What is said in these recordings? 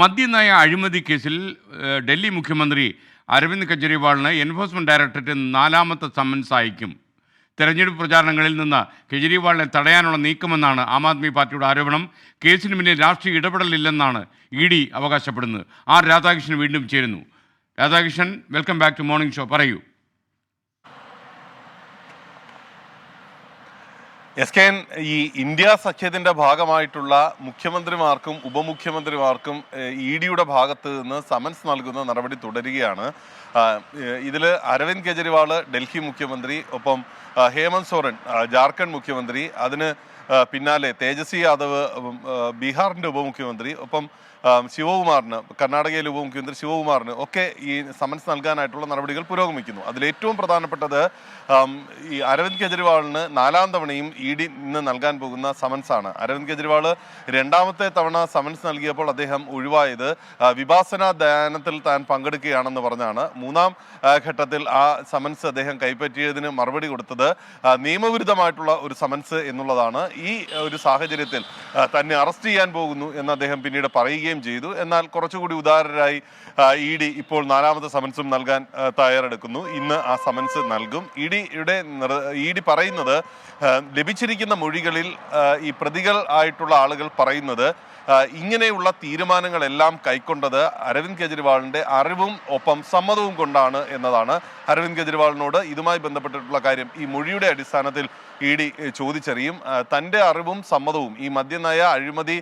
മദ്യനയ അഴിമതി കേസിൽ ഡൽഹി മുഖ്യമന്ത്രി അരവിന്ദ് കെജ്രിവാളിന് എൻഫോഴ്സ്മെന്റ് ഡയറക്ടറേറ്റ് നാലാമത്തെ സമ്മൻസ് അയക്കും. തെരഞ്ഞെടുപ്പ് പ്രചാരണങ്ങളിൽ നിന്ന് കെജ്രിവാളിനെ തടയാനുള്ള നീക്കമെന്നാണ് ആം ആദ്മി പാർട്ടിയുടെ ആരോപണം. കേസിന് മുന്നിൽ രാഷ്ട്രീയ ഇടപെടലില്ലെന്നാണ് ഇ ഡി അവകാശപ്പെടുന്നത്. ആർ രാധാകൃഷ്ണൻ വീണ്ടും ചേരുന്നു. Radhakrishnan welcome back to morning show. പറയൂ. എസ് കെ എൻ ഈ ഇന്ത്യ സഖ്യത്തിന്റെ ഭാഗമായിട്ടുള്ള മുഖ്യമന്ത്രിമാർക്കും ഉപമുഖ്യമന്ത്രിമാർക്കും ഇ ഡിയുടെ ഭാഗത്ത് നിന്ന് സമൻസ് നൽകുന്ന നടപടി തുടരുകയാണ്. ഇതിൽ അരവിന്ദ് കെജ്രിവാൾ ഡൽഹി മുഖ്യമന്ത്രി ഒപ്പം ഹേമന്ത് സോറൻ ജാർഖണ്ഡ് മുഖ്യമന്ത്രി അതിന് പിന്നാലെ തേജസ്വി യാദവ് ബീഹാറിന്റെ ഉപമുഖ്യമന്ത്രി ഒപ്പം ശിവകുമാറിന് കർണാടകയിലെ ഉപമുഖ്യമന്ത്രി ശിവകുമാറിന് ഒക്കെ ഈ സമൻസ് നൽകാനായിട്ടുള്ള നടപടികൾ പുരോഗമിക്കുന്നു. അതിലേറ്റവും പ്രധാനപ്പെട്ടത് ഈ അരവിന്ദ് കെജ്രിവാളിന് നാലാം തവണയും ഡി ഇന്ന് നൽകാൻ പോകുന്ന സമൻസ് ആണ്. അരവിന്ദ് കെജ്രിവാൾ രണ്ടാമത്തെ തവണ സമൻസ് നൽകിയപ്പോൾ അദ്ദേഹം ഒഴിവായത്. വിഭാസന ധ്യാനത്തിൽ താൻ പങ്കെടുക്കുകയാണെന്ന് പറഞ്ഞാണ്. മൂന്നാം ഘട്ടത്തിൽ ആ സമൻസ് അദ്ദേഹം കൈപ്പറ്റിയതിന് മറുപടി കൊടുത്തത് നിയമവിരുദ്ധമായിട്ടുള്ള ഒരു സമൻസ് എന്നുള്ളതാണ്. ഈ ഒരു സാഹചര്യത്തിൽ തന്നെ അറസ്റ്റ് ചെയ്യാൻ പോകുന്നു എന്ന് അദ്ദേഹം പിന്നീട് പറയുകയും ചെയ്തു. എന്നാൽ കുറച്ചുകൂടി ഉദാരരായി ഇ ഡി ഇപ്പോൾ നാലാമത്തെ സമൻസും നൽകാൻ തയ്യാറെടുക്കുന്നു. ഇന്ന് ആ സമൻസ് നൽകും. ഇ ഡിയുടെ ഇ ഡി പറയുന്നത് ആ, ലഭിച്ചിരിക്കുന്ന മൊഴികളിൽ ഈ പ്രതികൾ ആയിട്ടുള്ള ആളുകൾ പറയുന്നത് ഇങ്ങനെയുള്ള തീരുമാനങ്ങളെല്ലാം കൈക്കൊണ്ടത് അരവിന്ദ് കെജ്രിവാളിന്റെ അറിവും ഒപ്പം സമ്മതവും കൊണ്ടാണ് എന്നതാണ് അരവിന്ദ് കെജ്രിവാളിനോട് ഇതുമായി ബന്ധപ്പെട്ടിട്ടുള്ള കാര്യം ഈ മൊഴിയുടെ അടിസ്ഥാനത്തിൽ ഇ ഡി ചോദിച്ചറിയും. തന്റെ അറിവും സമ്മതവും ഈ മദ്യനയ അഴിമതി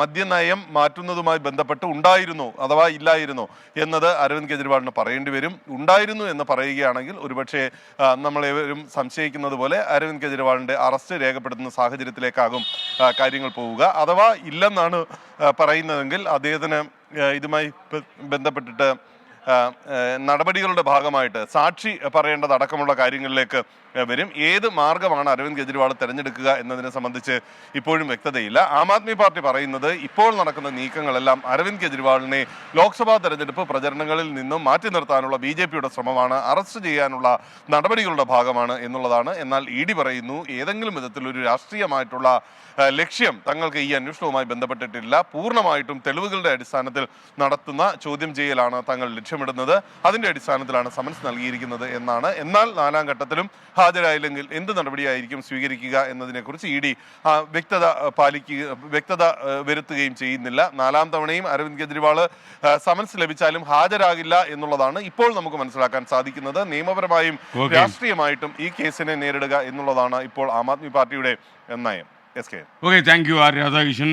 മദ്യനയം മാറ്റുന്നതുമായി ബന്ധപ്പെട്ട് ഉണ്ടായിരുന്നു അഥവാ ഇല്ലായിരുന്നു എന്നത് അരവിന്ദ് കെജ്രിവാളിന് പറയേണ്ടി വരും. ഉണ്ടായിരുന്നു എന്ന് പറയുകയാണെങ്കിൽ ഒരുപക്ഷെ നമ്മളേവരും സംശയിക്കുന്നത് പോലെ അരവിന്ദ് കെജ്രിവാളിന്റെ അറസ്റ്റ് രേഖപ്പെടുത്തുന്ന സാഹചര്യത്തിലേക്കാകും കാര്യങ്ങൾ പോവുക. അഥവാ ഇല്ലെന്നാണ് പറയുന്നതെങ്കിൽ അദ്ദേഹത്തിന് ഇതുമായി ബന്ധപ്പെട്ടിട്ട് നടപടികളുടെ ഭാഗമായിട്ട് സാക്ഷി പറയേണ്ടത് അടക്കമുള്ള കാര്യങ്ങളിലേക്ക് വരും. ഏത് മാർഗമാണ് അരവിന്ദ് കെജ്രിവാൾ തെരഞ്ഞെടുക്കുക എന്നതിനെ സംബന്ധിച്ച് ഇപ്പോഴും വ്യക്തതയില്ല. ആം ആദ്മി പാർട്ടി പറയുന്നത് ഇപ്പോൾ നടക്കുന്ന നീക്കങ്ങളെല്ലാം അരവിന്ദ് കെജ്രിവാളിനെ ലോക്സഭാ തെരഞ്ഞെടുപ്പ് പ്രചരണങ്ങളിൽ നിന്നും മാറ്റി നിർത്താനുള്ള ബി ശ്രമമാണ് അറസ്റ്റ് ചെയ്യാനുള്ള നടപടികളുടെ ഭാഗമാണ് എന്നുള്ളതാണ്. എന്നാൽ ഇ ഡി പറയുന്നു ഏതെങ്കിലും വിധത്തിലൊരു രാഷ്ട്രീയമായിട്ടുള്ള ആ, ലക്ഷ്യം തങ്ങൾക്ക് ഈ അന്വേഷണവുമായി ബന്ധപ്പെട്ടിട്ടില്ല. പൂർണമായിട്ടും തെളിവുകളുടെ അടിസ്ഥാനത്തിൽ നടത്തുന്ന ചോദ്യം ചെയ്യലാണ് തങ്ങൾ ലക്ഷ്യമിടുന്നത്. അതിന്റെ അടിസ്ഥാനത്തിലാണ് സമൻസ് നൽകിയിരിക്കുന്നത് എന്നാണ്. എന്നാൽ നാലാം ഘട്ടത്തിലും ഹാജരായില്ലെങ്കിൽ എന്ത് നടപടിയായിരിക്കും സ്വീകരിക്കുക എന്നതിനെക്കുറിച്ച് ഇ ഡി വ്യക്തത പാലിക്കുക വ്യക്തത വരുത്തുകയും ചെയ്യുന്നില്ല. നാലാം തവണയും അരവിന്ദ് കെജ്രിവാൾ സമൻസ് ലഭിച്ചാലും ഹാജരാകില്ല എന്നുള്ളതാണ് ഇപ്പോൾ നമുക്ക് മനസ്സിലാക്കാൻ സാധിക്കുന്നത്. നിയമപരമായും. രാഷ്ട്രീയമായിട്ടും ഈ കേസിനെ നേരിടുക എന്നുള്ളതാണ് ഇപ്പോൾ ആം ആദ്മി പാർട്ടിയുടെ നയം. S K. Okay thank you R Radhakrishnan.